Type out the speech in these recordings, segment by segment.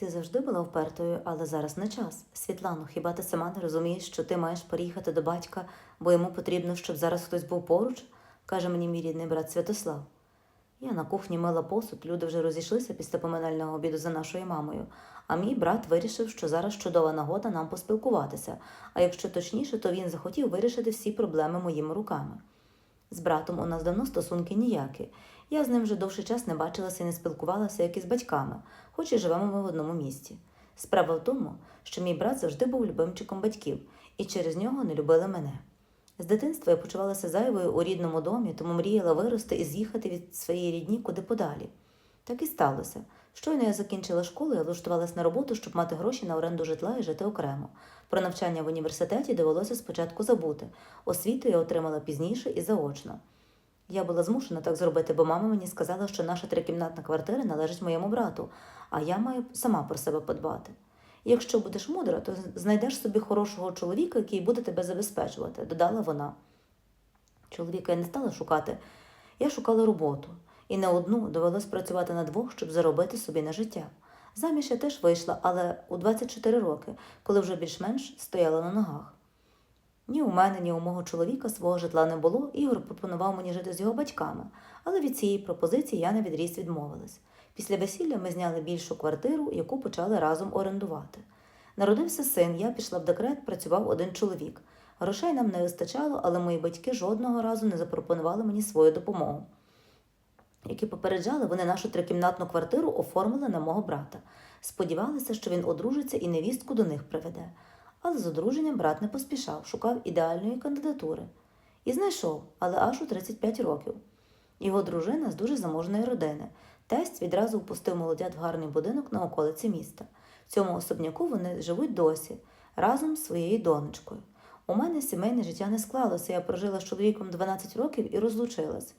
Ти завжди була впертою, але зараз не час. Світлано, хіба ти сама не розумієш, що ти маєш переїхати до батька, бо йому потрібно, щоб зараз хтось був поруч? каже мені мій рідний брат Святослав. Я на кухні мила посуд, люди вже розійшлися після поминального обіду за нашою мамою, а мій брат вирішив, що зараз чудова нагода нам поспілкуватися, а якщо точніше, то він захотів вирішити всі проблеми моїми руками. З братом у нас давно стосунки ніякі. Я з ним вже довший час не бачилася і не спілкувалася, як і з батьками, хоч і живемо ми в одному місті. Справа в тому, що мій брат завжди був любимчиком батьків, і через нього не любили мене. З дитинства я почувалася зайвою у рідному домі, тому мріяла вирости і з'їхати від своєї рідні куди подалі. Так і сталося. Щойно я закінчила школу, я влаштувалась на роботу, щоб мати гроші на оренду житла і жити окремо. Про навчання в університеті довелося спочатку забути. Освіту я отримала пізніше і заочно. Я була змушена так зробити, бо мама мені сказала, що наша трикімнатна квартира належить моєму брату, а я маю сама про себе подбати. Якщо будеш мудра, то знайдеш собі хорошого чоловіка, який буде тебе забезпечувати, додала вона. Чоловіка я не стала шукати. Я шукала роботу, і не одну довелось працювати на двох, щоб заробити собі на життя. Заміж я теж вийшла, але у 24 роки, коли вже більш-менш стояла на ногах. Ні у мене, ні у мого чоловіка свого житла не було. Ігор пропонував мені жити з його батьками, але від цієї пропозиції я на відріз відмовилась. Після весілля ми зняли більшу квартиру, яку почали разом орендувати. Народився син, я пішла в декрет, працював один чоловік. Грошей нам не вистачало, але мої батьки жодного разу не запропонували мені свою допомогу. Як і попереджали, вони нашу трикімнатну квартиру оформили на мого брата. Сподівалися, що він одружиться і невістку до них приведе. Але з одруженням брат не поспішав, шукав ідеальної кандидатури. І знайшов, але аж у 35 років. Його дружина з дуже заможної родини. Тесть відразу впустив молодят в гарний будинок на околиці міста. В цьому особняку вони живуть досі, разом з своєю донечкою. У мене сімейне життя не склалося, я прожила з чоловіком 12 років і розлучилась.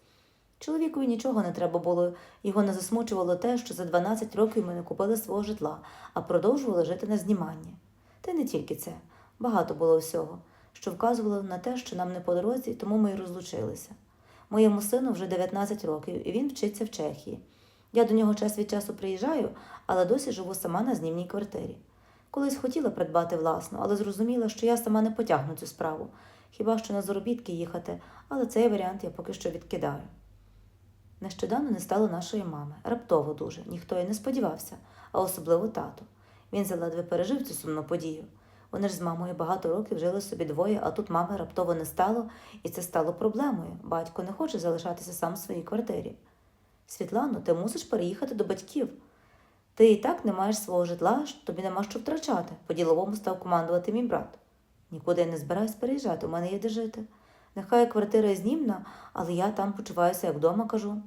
Чоловікові нічого не треба було, його не засмучувало те, що за 12 років ми не купили свого житла, а продовжували жити на зніманні. Та й не тільки це, багато було всього, що вказувало на те, що нам не по дорозі, тому ми й розлучилися. Моєму сину вже 19 років, і він вчиться в Чехії. Я до нього час від часу приїжджаю, але досі живу сама на знімній квартирі. Колись хотіла придбати власну, але зрозуміла, що я сама не потягну цю справу, хіба що на заробітки їхати, але цей варіант я поки що відкидаю. Нещодавно не стало нашої мами, раптово дуже, ніхто й не сподівався, а особливо тато. Він заледве пережив цю сумну подію. Вони ж з мамою багато років жили собі двоє, а тут мами раптово не стало, і це стало проблемою. Батько не хоче залишатися сам в своїй квартирі. Світлано, ти мусиш переїхати до батьків. Ти і так не маєш свого житла, тобі нема що втрачати. По-діловому став командувати мій брат. Нікуди я не збираюсь переїжджати, у мене є де жити. Нехай квартира знімна, але я там почуваюся, як вдома кажу.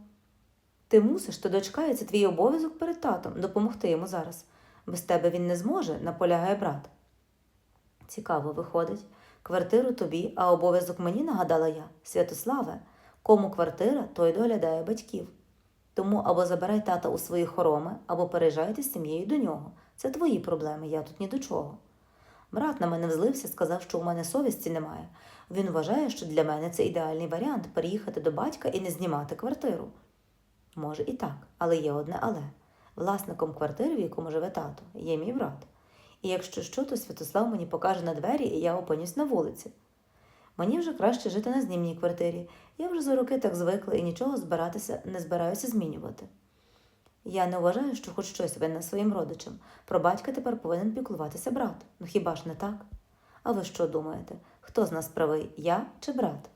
Ти мусиш, то дочка, і це твій обов'язок перед татом допомогти йому зараз. Без тебе він не зможе, наполягає брат. Цікаво виходить. Квартиру тобі, а обов'язок мені нагадала я, Святославе, кому квартира, той доглядає батьків. Тому або забирай тата у свої хороми, або переїжджайте з сім'єю до нього. Це твої проблеми, я тут ні до чого. Брат на мене взлився, сказав, що у мене совісті немає. Він вважає, що для мене це ідеальний варіант переїхати до батька і не знімати квартиру. Може і так, але є одне але. Власником квартири, в якому живе тато, є мій брат. І якщо що, то Святослав мені покаже на двері, і я опинюсь на вулиці. Мені вже краще жити на знімній квартирі. Я вже за роки так звикла і нічого збиратися не збираюся змінювати. Я не вважаю, що хоч щось винна своїм родичам. Про батька тепер повинен піклуватися брат. Ну хіба ж не так? А ви що думаєте? Хто з нас правий, я чи брат?